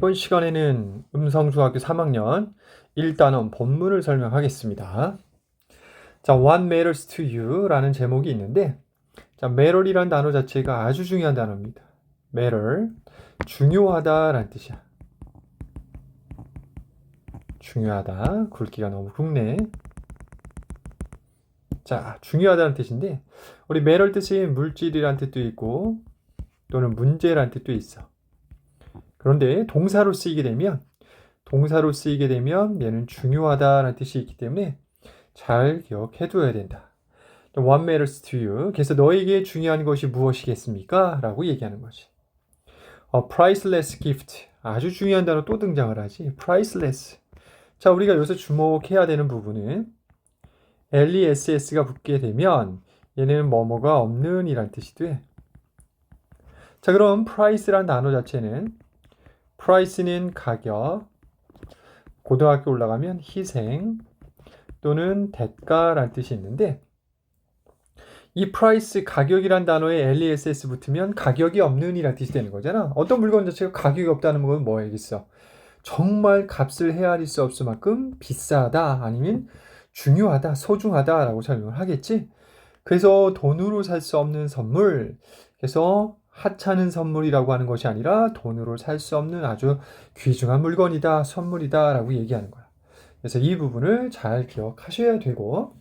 이번 시간에는 음성중학교 3학년 1단원 본문을 설명하겠습니다. 자, What matters to you? 라는 제목이 있는데, 자, matter이란 단어 자체가 아주 중요한 단어입니다. matter, 중요하다 라는 뜻이야. 중요하다. 굵기가 너무 굵네. 자, 중요하다는 뜻인데, 우리 matter 뜻이 물질이란 뜻도 있고, 또는 문제란 뜻도 있어. 그런데 동사로 쓰이게 되면 동사로 쓰이게 되면 얘는 중요하다라는 뜻이 있기 때문에 잘 기억해 둬야 된다. What matters to you? 그래서 너에게 중요한 것이 무엇이겠습니까? 라고 얘기하는 거지. A priceless gift. 아주 중요한 단어 또 등장을 하지. priceless. 자, 우리가 여기서 주목해야 되는 부분은 less가 붙게 되면 얘는 뭐뭐가 없는 이란 뜻이 돼. 자, 그럼 price란 단어 자체는 price는 가격, 고등학교 올라가면 희생 또는 대가란 뜻이 있는데 이 price 가격이란 단어에 less 붙으면 가격이 없는 이란 뜻이 되는 거잖아. 어떤 물건 자체가 가격이 없다는 건 뭐야겠어? 정말 값을 헤아릴 수 없을 만큼 비싸다 아니면 중요하다, 소중하다라고 설명을 하겠지. 그래서 돈으로 살 수 없는 선물. 그래서 하찮은 선물이라고 하는 것이 아니라 돈으로 살 수 없는 아주 귀중한 물건이다, 선물이다 라고 얘기하는 거야. 그래서 이 부분을 잘 기억하셔야 되고,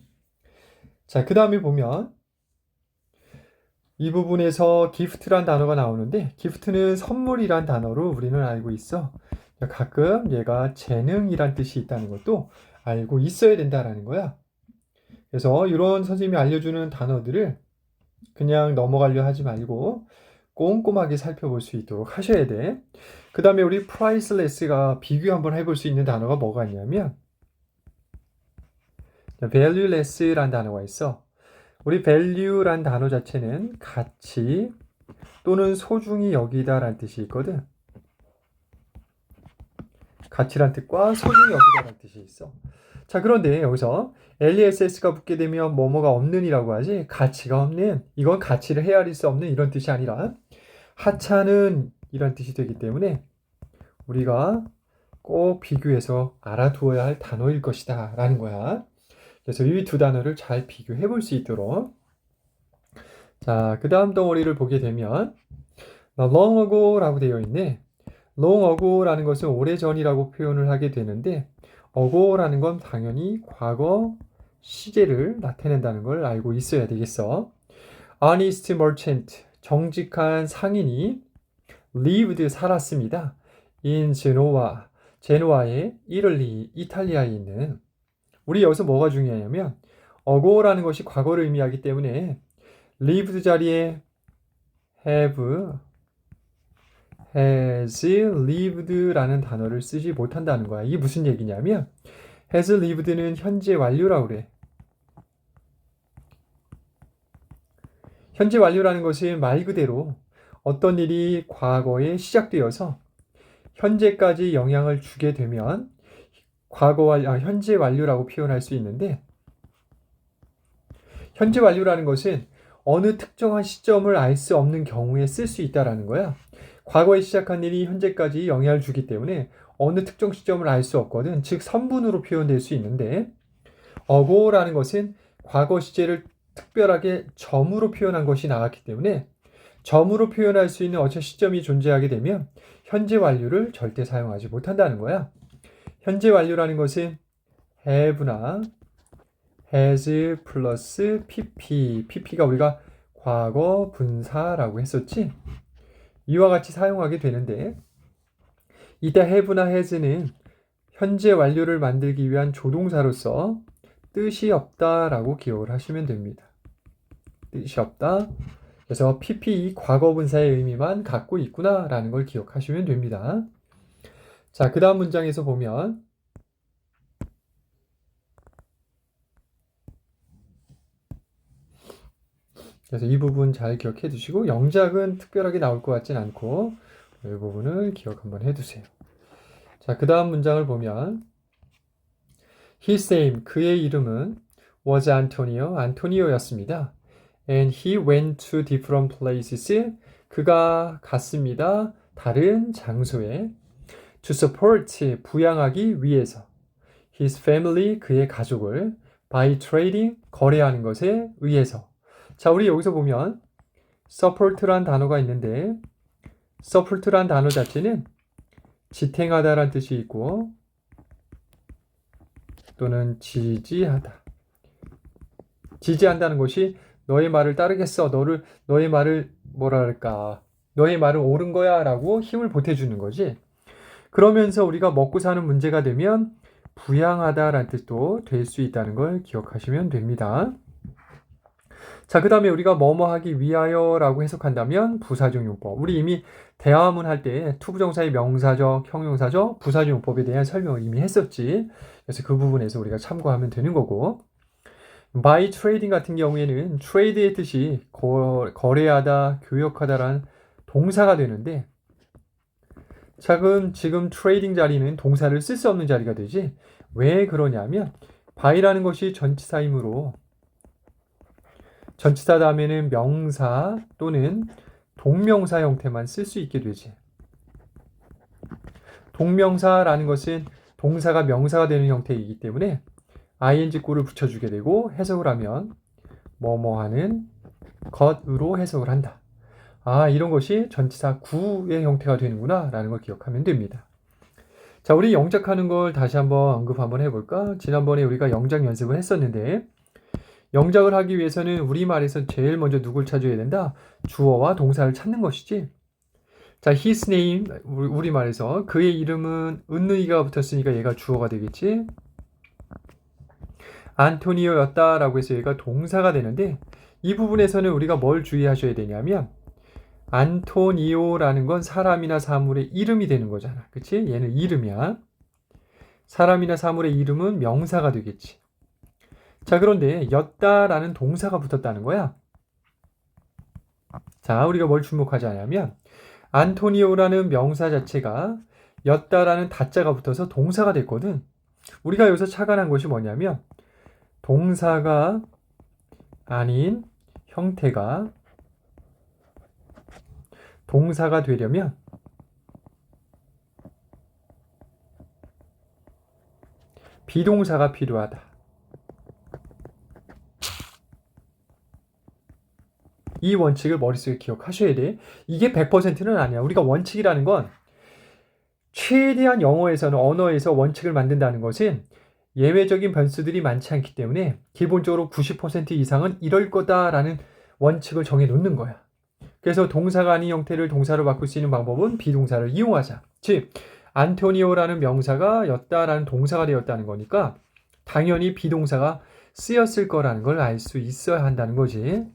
자, 그 다음에 보면, 이 부분에서 기프트란 단어가 나오는데, 기프트는 선물이란 단어로 우리는 알고 있어. 가끔 얘가 재능이란 뜻이 있다는 것도 알고 있어야 된다라는 거야. 그래서 이런 선생님이 알려주는 단어들을 그냥 넘어가려 하지 말고 꼼꼼하게 살펴볼 수 있도록 하셔야 돼. 그 다음에 우리 priceless가 비교 한번 해볼 수 있는 단어가 뭐가 있냐면 valueless란 단어가 있어. 우리 value란 단어 자체는 가치 또는 소중히 여기다라는 뜻이 있거든. 가치란 뜻과 소중히 여기다라는 뜻이 있어. 자, 그런데 여기서 less가 붙게 되면 뭐뭐가 없는이라고 하지 가치가 없는 이건 가치를 헤아릴 수 없는 이런 뜻이 아니라 하찮은 이런 뜻이 되기 때문에 우리가 꼭 비교해서 알아두어야 할 단어일 것이다 라는 거야. 그래서 이 두 단어를 잘 비교해 볼 수 있도록 자, 그 다음 덩어리를 보게 되면 long ago 라고 되어 있네. long ago라는 것은 오래전이라고 표현을 하게 되는데 ago라는 건 당연히 과거 시제를 나타낸다는 걸 알고 있어야 되겠어. honest merchant 정직한 상인이 lived 살았습니다. in Genoa 제노아의 이를리 이탈리아에 있는 우리 여기서 뭐가 중요하냐면 어고라는 것이 과거를 의미하기 때문에 lived 자리에 have has lived라는 단어를 쓰지 못한다는 거야. 이게 무슨 얘기냐면 has lived는 현재 완료라고 그래. 현재 완료라는 것은 말 그대로 어떤 일이 과거에 시작되어서 현재까지 영향을 주게 되면 과거 완 아, 현재 완료라고 표현할 수 있는데 현재 완료라는 것은 어느 특정한 시점을 알 수 없는 경우에 쓸 수 있다라는 거야. 과거에 시작한 일이 현재까지 영향을 주기 때문에 어느 특정 시점을 알 수 없거든. 즉 선분으로 표현될 수 있는데 어고라는 것은 과거 시제를 특별하게 점으로 표현한 것이 나왔기 때문에 점으로 표현할 수 있는 어체 시점이 존재하게 되면 현재 완료를 절대 사용하지 못한다는 거야. 현재 완료라는 것은 have나 has 플러스 pp. pp가 우리가 과거 분사라고 했었지. 이와 같이 사용하게 되는데 이때 have나 has는 현재 완료를 만들기 위한 조동사로서 뜻이 없다라고 기억을 하시면 됩니다. 뜻이 없다. 그래서 PP 과거 분사의 의미만 갖고 있구나라는 걸 기억하시면 됩니다. 자, 그 다음 문장에서 보면 그래서 이 부분 잘 기억해 두시고 영작은 특별하게 나올 것 같진 않고 이 부분을 기억 한번 해 두세요. 자, 그 다음 문장을 보면 His name, 그의 이름은 was Antonio, 안토니오였습니다. And he went to different places. 그가 갔습니다. 다른 장소에. to support 부양하기 위해서 his family 그의 가족을 by trading 거래하는 것에 의해서 자 우리 여기서 보면 support란 단어가 있는데 support란 단어 자체는 지탱하다란 뜻이 있고 또는 지지하다 지지한다는 것이 너의 말을 따르겠어 너를 너의 말을 뭐랄까 너의 말은 옳은 거야 라고 힘을 보태 주는 거지 그러면서 우리가 먹고 사는 문제가 되면 부양하다라는 뜻도 될 수 있다는 걸 기억하시면 됩니다. 자, 그 다음에 우리가 뭐뭐 하기 위하여 라고 해석한다면 부사적 용법. 우리 이미 대화문 할 때 투부정사의 명사적, 형용사적, 부사적 용법에 대한 설명을 이미 했었지. 그래서 그 부분에서 우리가 참고하면 되는 거고. By trading 같은 경우에는 trade의 뜻이 거, 거래하다, 교역하다라는 동사가 되는데 지금 지금 트레이딩 자리는 동사를 쓸 수 없는 자리가 되지. 왜 그러냐면 by라는 것이 전치사이므로 전치사 다음에는 명사 또는 동명사 형태만 쓸 수 있게 되지. 동명사라는 것은 동사가 명사가 되는 형태이기 때문에 ing 꼴을 붙여주게 되고 해석을 하면 뭐뭐 하는 것으로 해석을 한다. 아, 이런 것이 전치사 구의 형태가 되는구나 라는 걸 기억하면 됩니다. 자, 우리 영작하는 걸 다시 한번 언급 한번 해볼까? 지난번에 우리가 영작 연습을 했었는데 영작을 하기 위해서는 우리말에서 제일 먼저 누굴 찾아야 된다? 주어와 동사를 찾는 것이지. 자, his name, 우리말에서 그의 이름은 은느이가 붙었으니까 얘가 주어가 되겠지. 안토니오였다라고 해서 얘가 동사가 되는데 이 부분에서는 우리가 뭘 주의하셔야 되냐면 안토니오라는 건 사람이나 사물의 이름이 되는 거잖아. 그치? 얘는 이름이야. 사람이나 사물의 이름은 명사가 되겠지. 자, 그런데 였다라는 동사가 붙었다는 거야. 자, 우리가 뭘 주목하자면 안토니오라는 명사 자체가 였다라는 다자가 붙어서 동사가 됐거든. 우리가 여기서 착안한 것이 뭐냐면 동사가 아닌 형태가 동사가 되려면 비동사가 필요하다. 이 원칙을 머릿속에 기억하셔야 돼. 이게 100%는 아니야. 우리가 원칙이라는 건 최대한 영어에서는 언어에서 원칙을 만든다는 것은 예외적인 변수들이 많지 않기 때문에 기본적으로 90% 이상은 이럴 거다라는 원칙을 정해 놓는 거야. 그래서 동사가 아닌 형태를 동사로 바꿀 수 있는 방법은 비동사를 이용하자. 즉, 안토니오라는 명사가 였다라는 동사가 되었다는 거니까 당연히 비동사가 쓰였을 거라는 걸 알 수 있어야 한다는 거지.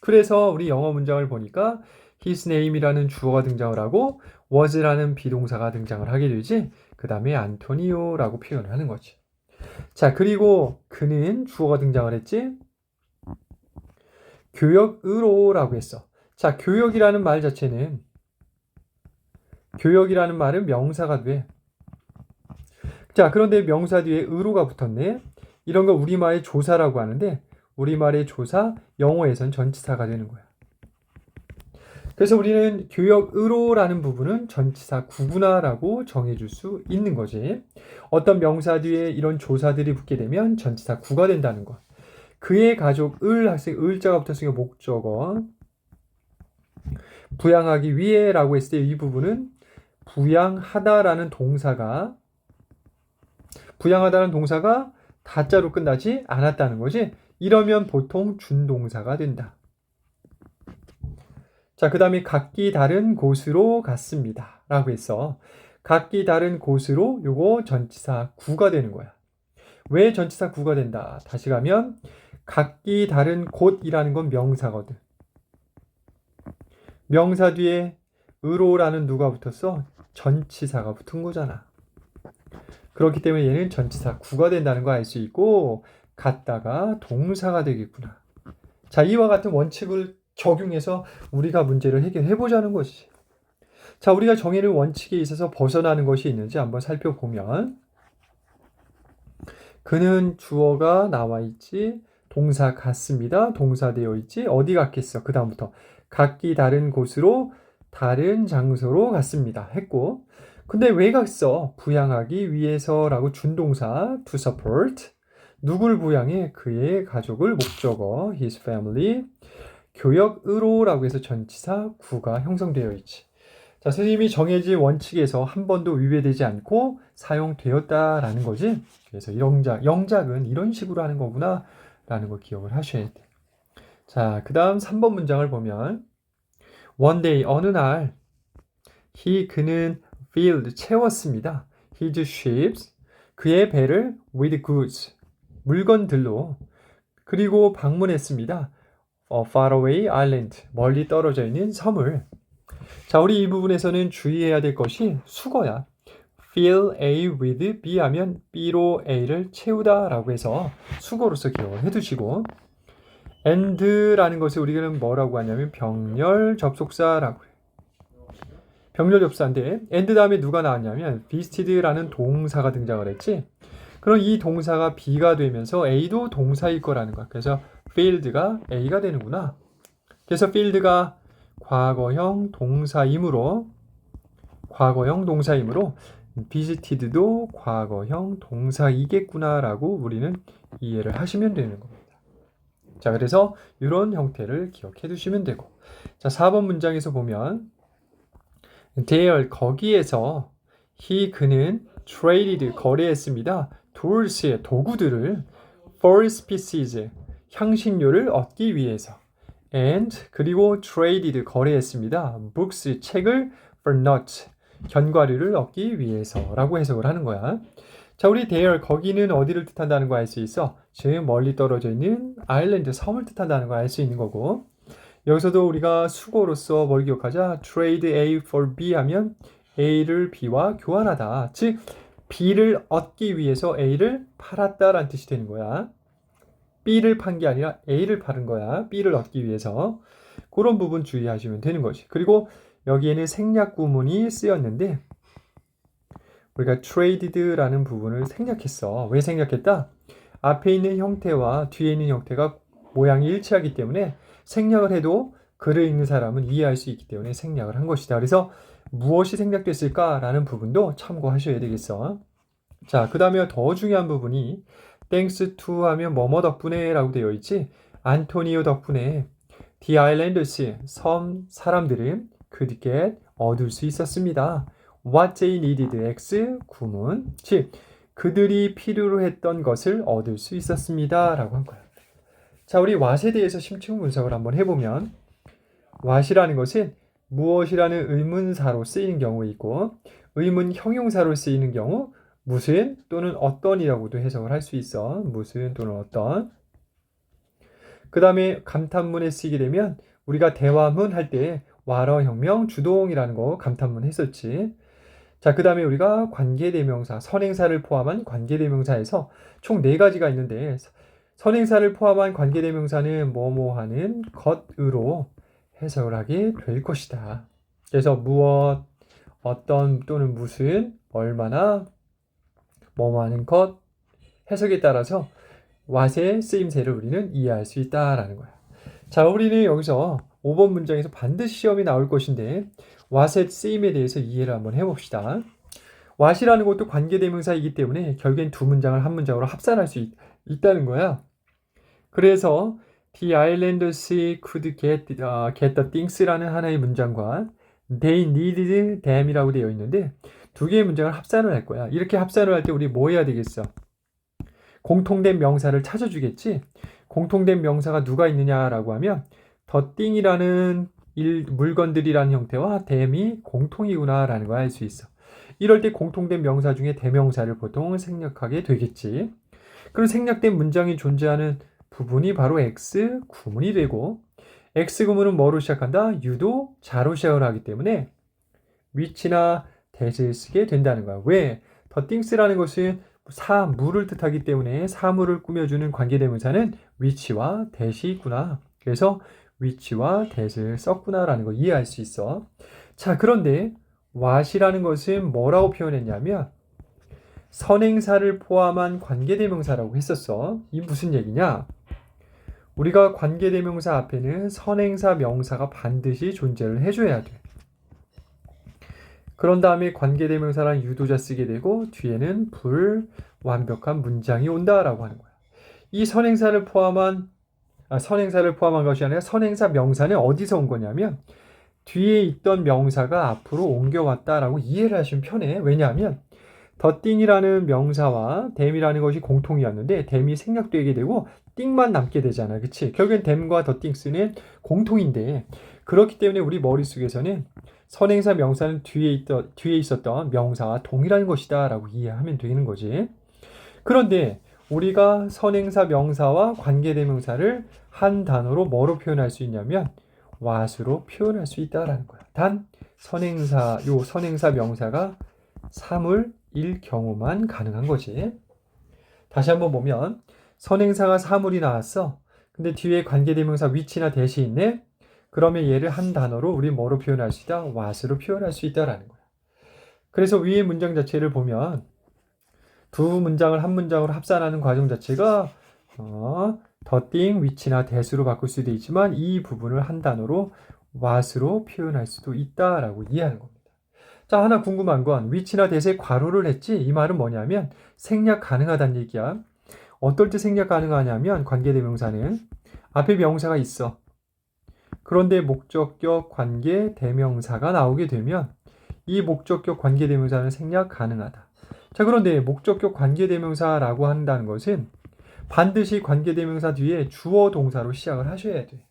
그래서 우리 영어 문장을 보니까 his name이라는 주어가 등장을 하고 was라는 비동사가 등장을 하게 되지. 그 다음에 안토니오라고 표현을 하는 거지. 자, 그리고 그는 주어가 등장을 했지. 교역으로라고 했어. 자, 교역이라는 말 자체는 교역이라는 말은 명사가 돼. 자, 그런데 명사 뒤에 의로가 붙었네. 이런 거 우리말의 조사라고 하는데 우리말의 조사 영어에선 전치사가 되는 거야. 그래서 우리는 교역의로라는 부분은 전치사 구구나라고 정해줄 수 있는 거지. 어떤 명사 뒤에 이런 조사들이 붙게 되면 전치사 구가 된다는 거. 그의 가족 을 학생 을자가 붙었으니까 목적어. 부양하기 위해라고 했을 때 이 부분은 부양하다라는 동사가 부양하다는 동사가 다자로 끝나지 않았다는 거지. 이러면 보통 준동사가 된다. 자, 그 다음에 각기 다른 곳으로 갔습니다. 라고 해서 각기 다른 곳으로 요거 전치사 구가 되는 거야. 왜 전치사 구가 된다? 다시 가면 각기 다른 곳이라는 건 명사거든. 명사 뒤에 의로라는 누가 붙었어? 전치사가 붙은 거잖아. 그렇기 때문에 얘는 전치사 구가 된다는 거 알 수 있고 갔다가 동사가 되겠구나. 자, 이와 같은 원칙을 적용해서 우리가 문제를 해결해 보자는 것이지. 자, 우리가 정해놓은 원칙에 있어서 벗어나는 것이 있는지 한번 살펴보면 그는 주어가 나와 있지 동사 같습니다. 동사 되어 있지 어디 갔겠어? 그 다음부터 각기 다른 곳으로 다른 장소로 갔습니다. 했고 근데 왜 갔어? 부양하기 위해서라고 준동사 to support 누굴 부양해? 그의 가족을 목적어 his family 교역으로라고 해서 전치사 구가 형성되어 있지. 자, 선생님이 정해진 원칙에서 한 번도 위배되지 않고 사용되었다라는 거지. 그래서 영작, 영작은 이런 식으로 하는 거구나 라는 거 기억을 하셔야 돼. 자, 그 다음 3번 문장을 보면 One day, 어느 날 he, 그는 filled, 채웠습니다. his ships, 그의 배를 with goods, 물건들로 그리고 방문했습니다. 어, faraway island, 멀리 떨어져 있는 섬을. 자, 우리 이 부분에서는 주의해야 될 것이 수거야. fill A with B 하면 B로 A를 채우다 라고 해서 수거로서 기억을 해두시고 and라는 것을 우리는 뭐라고 하냐면 병렬 접속사라고 해요. 병렬 접속사인데 and 다음에 누가 나왔냐면 visited라는 동사가 등장을 했지. 그럼 이 동사가 B가 되면서 A도 동사일 거라는 거야. 그래서 filled가 A가 되는구나. 그래서 filled가 과거형 동사이므로 과거형 동사이므로 visited도 과거형 동사이겠구나라고 우리는 이해를 하시면 되는 겁니다. 자, 그래서 이런 형태를 기억해 두시면 되고. 자, 4번 문장에서 보면 there 거기에서 he 그는 traded 거래했습니다. tools의 도구들을 for species 향신료를 얻기 위해서 and 그리고 traded 거래했습니다. books 책을 for nuts 견과류를 얻기 위해서라고 해석을 하는 거야. 자, 우리 there 거기는 어디를 뜻한다는 거 알 수 있어. 즉 멀리 떨어져 있는 아일랜드 섬을 뜻한다는 거 알 수 있는 거고. 여기서도 우리가 수고로서 뭘 기억하자? trade A for B 하면 A를 B와 교환하다. 즉 B를 얻기 위해서 A를 팔았다라는 뜻이 되는 거야. B를 판 게 아니라 A를 파는 거야. B를 얻기 위해서. 그런 부분 주의하시면 되는 것이. 그리고 여기에는 생략 구문이 쓰였는데 우리가 traded라는 부분을 생략했어. 왜 생략했다? 앞에 있는 형태와 뒤에 있는 형태가 모양이 일치하기 때문에 생략을 해도 글을 읽는 사람은 이해할 수 있기 때문에 생략을 한 것이다. 그래서 무엇이 생략됐을까라는 부분도 참고하셔야 되겠어. 자, 그 다음에 더 중요한 부분이 thanks to 하면 뭐뭐 덕분에 라고 되어 있지. 안토니오 덕분에 the islanders, 섬 사람들은 could get 얻을 수 있었습니다. what they needed, x 구문, 즉 그들이 필요로 했던 것을 얻을 수 있었습니다. 라고 한 거야. 자, 우리 what에 대해서 심층 분석을 한번 해보면 what이라는 것은 무엇이라는 의문사로 쓰이는 경우 있고 의문 형용사로 쓰이는 경우 무슨 또는 어떤이라고도 해석을 할 수 있어. 무슨 또는 어떤. 그 다음에 감탄문에 쓰이게 되면 우리가 대화문 할 때 와러 혁명 주동이라는 거 감탄문 했었지. 자, 그 다음에 우리가 관계대명사, 선행사를 포함한 관계대명사에서 총 네 가지가 있는데 선행사를 포함한 관계대명사는 뭐뭐 하는 것으로 해석을 하게 될 것이다. 그래서 무엇, 어떤 또는 무슨, 얼마나, 뭐뭐 하는 것 해석에 따라서 왓의 쓰임새를 우리는 이해할 수 있다라는 거야. 자, 우리는 여기서 5번 문장에서 반드시 시험이 나올 것인데 왓의 쓰임에 대해서 이해를 한번 해봅시다. 왓이라는 것도 관계대명사이기 때문에 결국엔 두 문장을 한 문장으로 합산할 수 있, 있다는 거야. 그래서 The islanders could get, uh, get the things라는 하나의 문장과 They needed them이라고 되어 있는데 두 개의 문장을 합산을 할 거야. 이렇게 합산을 할 때 우리 뭐 해야 되겠어? 공통된 명사를 찾아주겠지? 공통된 명사가 누가 있느냐라고 하면 thing이라는 일, 물건들이라는 형태와 them이 공통이구나라는 걸 알 수 있어. 이럴 때 공통된 명사 중에 대명사를 보통 생략하게 되겠지. 그럼 생략된 문장이 존재하는 부분이 바로 X 구문이 되고 X 구문은 뭐로 시작한다? 유도 자로 시작을 하기 때문에 위치나 대를 쓰게 된다는 거야. 왜? 더 띵스라는 것은 사물을 뜻하기 때문에 사물을 꾸며주는 관계대명사는 위치와 대시 있구나. 그래서 위치와 대를 썼구나라는 걸 이해할 수 있어. 자, 그런데 what이라는 것은 뭐라고 표현했냐면 선행사를 포함한 관계대명사라고 했었어. 이 무슨 얘기냐? 우리가 관계대명사 앞에는 선행사 명사가 반드시 존재를 해줘야 돼. 그런 다음에 관계대명사랑 유도자 쓰게 되고 뒤에는 불 완벽한 문장이 온다라고 하는 거야. 이 선행사를 포함한 아, 선행사를 포함한 것이 아니라 선행사 명사는 어디서 온 거냐면 뒤에 있던 명사가 앞으로 옮겨왔다라고 이해를 하시면 편해. 왜냐하면 더띵이라는 명사와 댐이라는 것이 공통이었는데 댐이 생략되게 되고 띵만 남게 되잖아. 그치? 결국엔 댐과 더띵스는 공통인데 그렇기 때문에 우리 머릿속에서는 선행사 명사는 뒤에 있던 뒤에 있었던 명사와 동일한 것이다라고 이해하면 되는 거지. 그런데 우리가 선행사 명사와 관계대명사를 한 단어로 뭐로 표현할 수 있냐면 what으로 표현할 수 있다라는 거야. 단 선행사 요 선행사 명사가 사물일 경우만 가능한 거지. 다시 한번 보면 선행사가 사물이 나왔어. 근데 뒤에 관계대명사 위치나 대시 있네. 그러면 얘를 한 단어로 우리 뭐로 표현할 수 있다? what으로 표현할 수 있다라는 거야. 그래서 위의 문장 자체를 보면 두 문장을 한 문장으로 합산하는 과정 자체가 어, 더띵, 위치나 대수로 바꿀 수도 있지만 이 부분을 한 단어로 what으로 표현할 수도 있다라고 이해하는 겁니다. 자, 하나 궁금한 건 위치나 대세 괄호를 했지 이 말은 뭐냐면 생략 가능하다는 얘기야. 어떨 때 생략 가능하냐면 관계대명사는 앞에 명사가 있어. 그런데 목적격 관계 대명사가 나오게 되면 이 목적격 관계 대명사는 생략 가능하다. 자, 그런데 목적격 관계 대명사라고 한다는 것은 반드시 관계 대명사 뒤에 주어 동사로 시작을 하셔야 돼.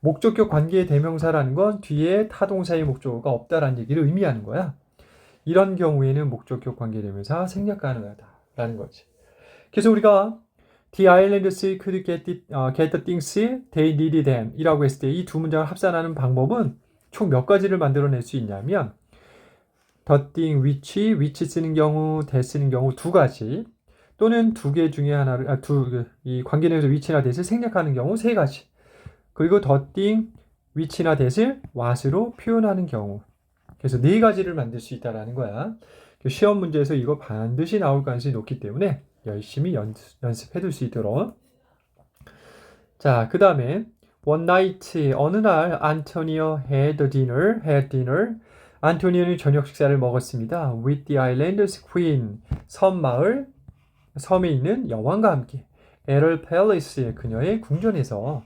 목적격 관계 대명사라는 건 뒤에 타동사의 목적어가 없다라는 얘기를 의미하는 거야. 이런 경우에는 목적격 관계 대명사 생략 가능하다라는 거지. 그래서 우리가 The islanders could get, the, 어, get the things they needed them 이라고 했을 때 이 두 문장을 합산하는 방법은 총 몇 가지를 만들어낼 수 있냐면 the thing which, which 쓰는 경우, that 쓰는 경우 두 가지 또는 두 개 중에 하나를 아, 두이 관계 내에서 which나 that을 생략하는 경우 세 가지 그리고 the thing, which나 that을 what으로 표현하는 경우 그래서 네 가지를 만들 수 있다라는 거야. 시험 문제에서 이거 반드시 나올 가능성이 높기 때문에 열심히 연습, 연습해 둘 수 있도록. 자, 그 다음에 one night 어느 날 안토니오 had dinner, had dinner. 안토니오는 저녁 식사를 먹었습니다. with the island's queen. 섬 마을 섬에 있는 여왕과 함께 에럴 팰리스의 그녀의 궁전에서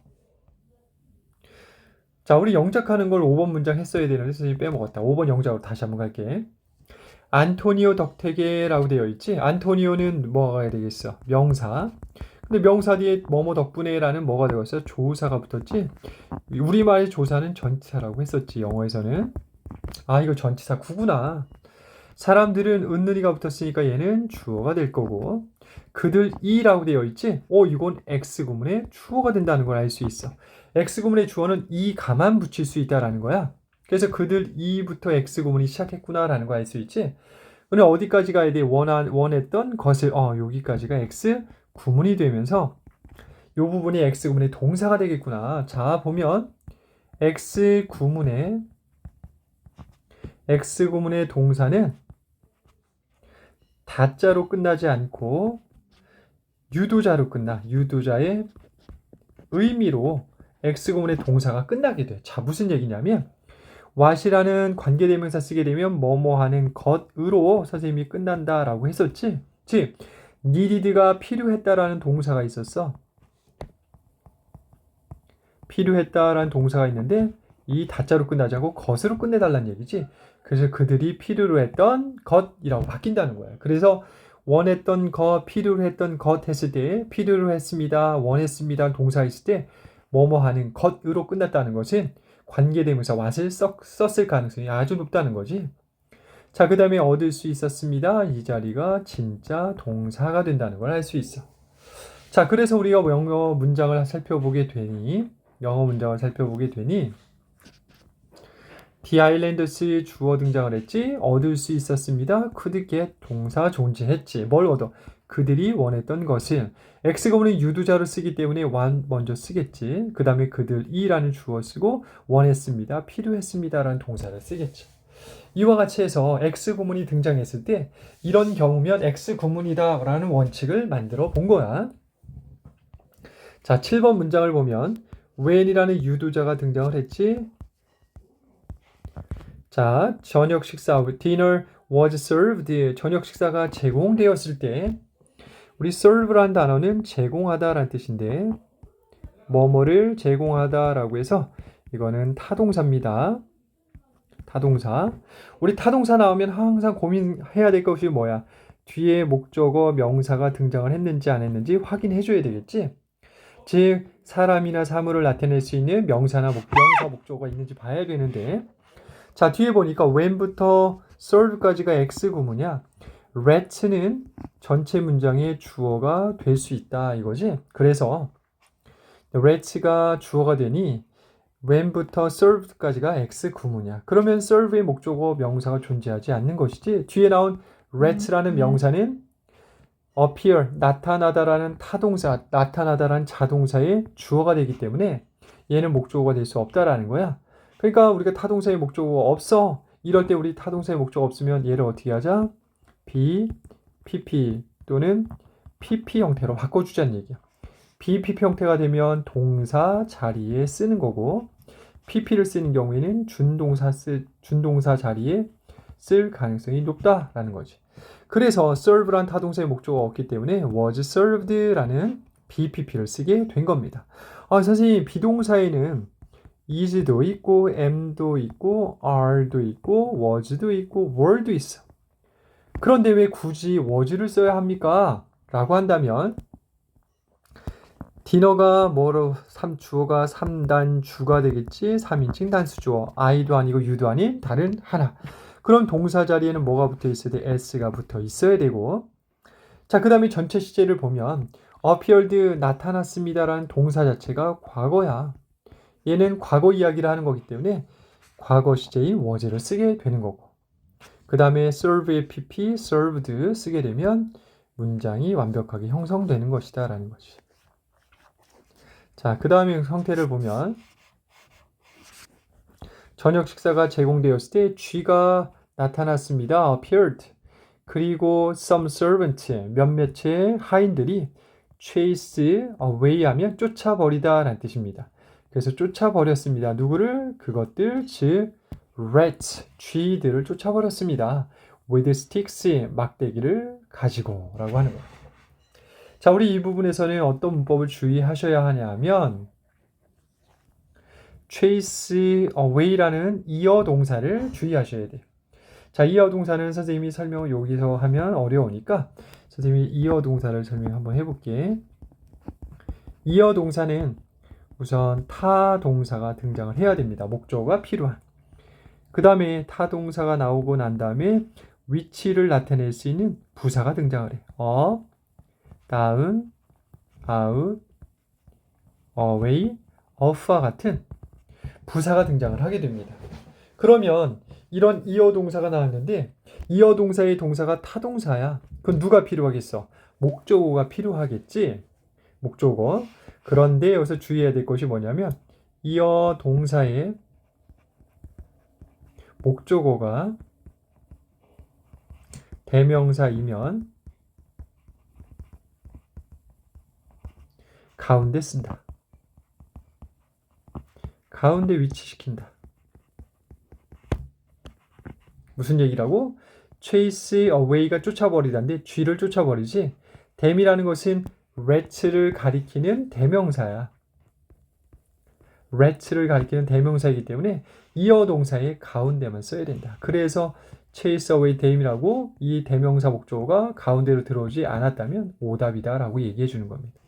자, 우리 영작하는 걸 5번 문장 했어야 되는데 선생님 빼먹었다. 5번 영작으로 다시 한번 갈게. 안토니오 덕택에라고 되어 있지. 안토니오는 뭐가 되겠어? 명사. 근데 명사 뒤에 뭐뭐 덕분에라는 뭐가 되었어요? 조사가 붙었지. 우리말의 조사는 전치사라고 했었지. 영어에서는. 아 이거 전치사 구구나. 사람들은 은느리가 붙었으니까 얘는 주어가 될 거고 그들 이라고 되어 있지. 어 이건 x 구문의 주어가 된다는 걸 알 수 있어. x 구문의 주어는 이 가만 붙일 수 있다라는 거야. 그래서 그들 이부터 x 구문이 시작했구나라는 거 알 수 있지. 근데 어디까지 가야 돼? 원한 원했던 것을 어 여기까지가 x 구문이 되면서 이 부분이 x 구문의 동사가 되겠구나. 자 보면 x 구문의 x 구문의 동사는 다자로 끝나지 않고 유도자로 끝나. 유도자의 의미로 x 구문의 동사가 끝나게 돼. 자 무슨 얘기냐면 what이라는 관계대명사 쓰게 되면 뭐뭐 하는 것으로 선생님이 끝난다라고 했었지. 즉 needed가 필요했다라는 동사가 있었어. 필요했다라는 동사가 있는데 이 다자로 끝나지 않고 것으로 끝내달라는 얘기지. 그래서 그들이 필요로 했던 것이라고 바뀐다는 거야. 그래서 원했던 것, 필요로 했던 것 했을 때 필요로 했습니다, 원했습니다 동사 있을 때 뭐뭐 하는 것으로 끝났다는 것은 관계대명사 what을 썼, 썼을 가능성이 아주 높다는 거지. 자, 그 다음에 얻을 수 있었습니다. 이 자리가 진짜 동사가 된다는 걸 알 수 있어. 자, 그래서 우리가 영어 문장을 살펴보게 되니, 영어 문장을 살펴보게 되니, The Islanders 주어 등장을 했지, 얻을 수 있었습니다. could get 동사 존재했지. 뭘 얻어? 그들이 원했던 것은 X구문은 유두자로 쓰기 때문에 want 먼저 쓰겠지. 그 다음에 그들이라는 주어 쓰고 원했습니다. 필요했습니다라는 동사를 쓰겠지. 이와 같이 해서 X구문이 등장했을 때 이런 경우면 X구문이다라는 원칙을 만들어 본 거야. 자, 7번 문장을 보면 when이라는 유두자가 등장을 했지. 자, 저녁 식사 dinner was served. 저녁 식사가 제공되었을 때 우리 serve란 단어는 제공하다라는 뜻인데 뭐뭐를 제공하다라고 해서 이거는 타동사입니다. 타동사. 우리 타동사 나오면 항상 고민해야 될 것이 뭐야? 뒤에 목적어 명사가 등장을 했는지 안 했는지 확인해 줘야 되겠지? 즉 사람이나 사물을 나타낼 수 있는 명사나 목, 명사 목적어가 있는지 봐야 되는데 자 뒤에 보니까 when부터 serve까지가 x 구문이야. Let는 전체 문장의 주어가 될 수 있다 이거지. 그래서 let가 주어가 되니 when부터 served까지가 x 구문이야. 그러면 serve의 목적어 명사가 존재하지 않는 것이지. 뒤에 나온 let라는 명사는 appear 나타나다라는 타동사, 나타나다라는 자동사의 주어가 되기 때문에 얘는 목적어가 될 수 없다라는 거야. 그러니까 우리가 타동사의 목적어가 없어. 이럴 때 우리 타동사의 목적어 없으면 얘를 어떻게 하자? Be, pp 또는 pp 형태로 바꿔주자는 얘기야. BPP 형태가 되면 동사 자리에 쓰는 거고 PP를 쓰는 경우에는 준동사 쓰, 준동사 자리에 쓸 가능성이 높다라는 거지. 그래서 serve란 타동사의 목적어가 없기 때문에 was served라는 BPP를 쓰게 된 겁니다. 아, 선생님 비동사에는 is도 있고 am도 있고 are도 있고 was도 있고 were도 있어. 그런데 왜 굳이 was를 써야 합니까? 라고 한다면 디너가 뭐로 3 주어가 3단 주가 되겠지? 3인칭 단수 주어. I도 아니고 U도 아닌 다른 하나. 그럼 동사 자리에는 뭐가 붙어 있어야 돼? S가 붙어 있어야 되고. 자 그 다음에 전체 시제를 보면 appeared 나타났습니다라는 동사 자체가 과거야. 얘는 과거 이야기를 하는 거기 때문에 과거 시제인 was를 쓰게 되는 거고 그 다음에 serve의 pp, served 쓰게 되면 문장이 완벽하게 형성되는 것이다 라는 거지 자, 그 다음에 형태를 보면 저녁 식사가 제공되었을 때 쥐가 나타났습니다. appeared. 그리고 some servant, 몇몇의 하인들이 chase away 하면 쫓아버리다 라는 뜻입니다. 그래서 쫓아버렸습니다. 누구를? 그것들, 즉 rats, 쥐들을 쫓아버렸습니다. with sticks, 막대기를 가지고 라고 하는 거예요. 자, 우리 이 부분에서는 어떤 문법을 주의하셔야 하냐면 chase away라는 이어 동사를 주의하셔야 돼요. 자, 이어 동사는 선생님이 설명을 여기서 하면 어려우니까 선생님이 이어 동사를 설명 한번 해볼게. 이어 동사는 우선 타 동사가 등장을 해야 됩니다. 목적어가 필요한. 그 다음에 타 동사가 나오고 난 다음에 위치를 나타낼 수 있는 부사가 등장을 해. 어, 다운, 아웃, 어웨이, 어프와 같은 부사가 등장을 하게 됩니다. 그러면 이런 이어 동사가 나왔는데 이어 동사의 동사가 타동사야. 그건 누가 필요하겠어? 목적어가 필요하겠지. 목적어. 그런데 여기서 주의해야 될 것이 뭐냐면 이어 동사의 목적어가 대명사이면 가운데 쓴다. 가운데 위치시킨다. 무슨 얘기라고? chase away가 쫓아버리다인데 쥐를 쫓아버리지 댐이라는 것은 rat를 가리키는 대명사야. Rat를 가리키는 대명사이기 때문에 이어 동사의 가운데만 써야 된다. 그래서 chase away 댐이라고 이 대명사 목적어가 가운데로 들어오지 않았다면 오답이다라고 얘기해 주는 겁니다.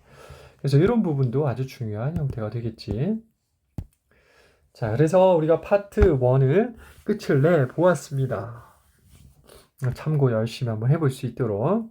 그래서 이런 부분도 아주 중요한 형태가 되겠지. 자, 그래서 우리가 파트 1을 끝을 내 보았습니다. 참고 열심히 한번 해볼 수 있도록.